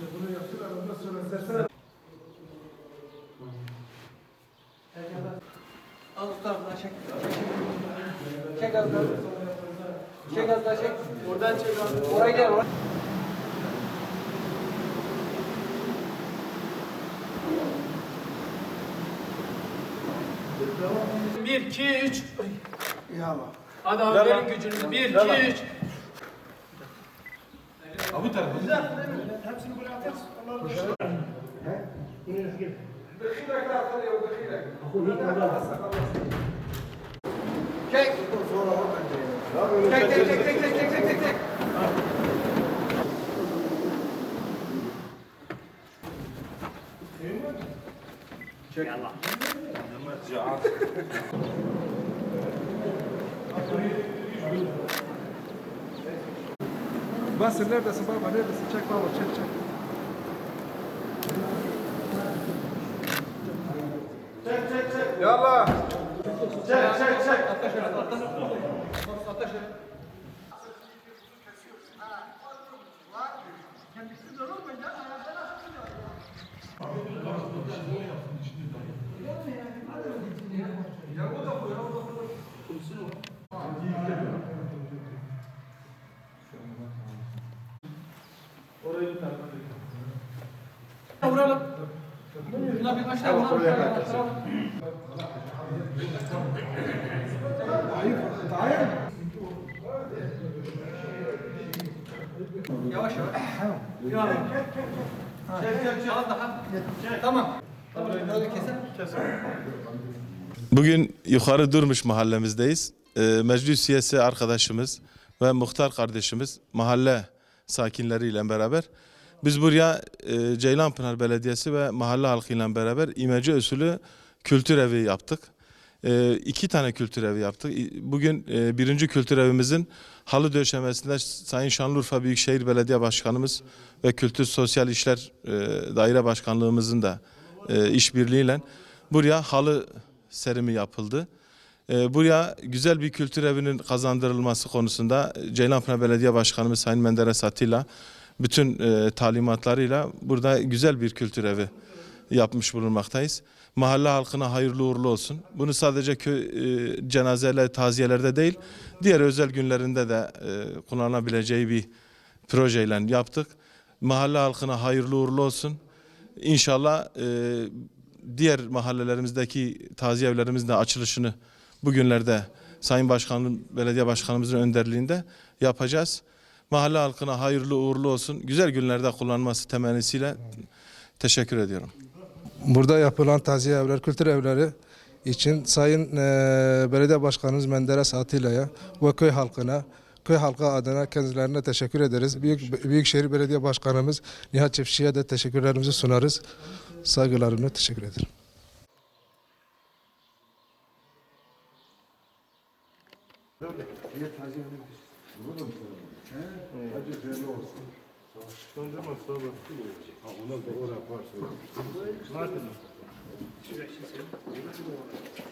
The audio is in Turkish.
Bunu yaptılar ondan sonra sesler. Al tarafına çek. Çek az daha. Çek az daha çek. Oradan çek abi. Oraya gel. Oraya. Bir, iki, üç. Ay. İyi ama. Hadi abi verin gücünüzü. Bir, iki, üç. Ha bu tarafa. Güzel değil mi? Hepsini buraya atarız. Onları da şöyle. He? Bunu yazgın. Dakika atar ya bu dakika. Akıllı kadar. Çek. Çek çek çek çek çek çek çek çek. Çek. Yallah. Yallah. Yallah. Basır neredesin baba neredesin? Çek baba çek çek. Yallah. Atla şöyle, atla. Yavaş yavaş. Bugün yukarı Durmuş mahallemizdeyiz. Ee, meclis üyesi arkadaşımız ve muhtar kardeşimiz mahalle sakinleriyle beraber biz buraya e, Ceylanpınar Belediyesi ve mahalle halkıyla beraber imece usulü kültür evi yaptık. E, iki tane kültür evi yaptık. Bugün e, birinci kültür evimizin halı döşemesinde Sayın Şanlıurfa Büyükşehir Belediye Başkanımız ve Kültür Sosyal İşler e, Daire Başkanlığımızın da e, işbirliğiyle buraya halı serimi yapıldı. Ee, buraya güzel bir kültür evinin kazandırılması konusunda Ceylanpınar Belediye Başkanımız Sayın Menderes Atilla bütün e, talimatlarıyla burada güzel bir kültür evi yapmış bulunmaktayız. Mahalle halkına hayırlı uğurlu olsun. Bunu sadece köy e, cenazeler, taziyelerde değil, diğer özel günlerinde de e, kullanabileceği bir projeyle yaptık. Mahalle halkına hayırlı uğurlu olsun. İnşallah e, diğer mahallelerimizdeki taziye evlerimizin de açılışını bugünlerde Sayın Başkanım, Belediye Başkanımızın önderliğinde yapacağız. Mahalle halkına hayırlı uğurlu olsun. Güzel günlerde kullanması temennisiyle teşekkür ediyorum. Burada yapılan taziye evler, kültür evleri için Sayın eee, Belediye Başkanımız Menderes Atilla'ya ve köy halkına, köy halkı adına kendilerine teşekkür ederiz. Büyük, Büyükşehir Belediye Başkanımız Nihat Çiftçi'ye de teşekkürlerimizi sunarız. Saygılarımla teşekkür ederim. Böyle. Niyet hacı yanı bir. Şey. Bunu da mı sorun? Hacı belli olsun. Söndürme sabah. Ha ona da oraya var. Markın. Şuraya şimdi.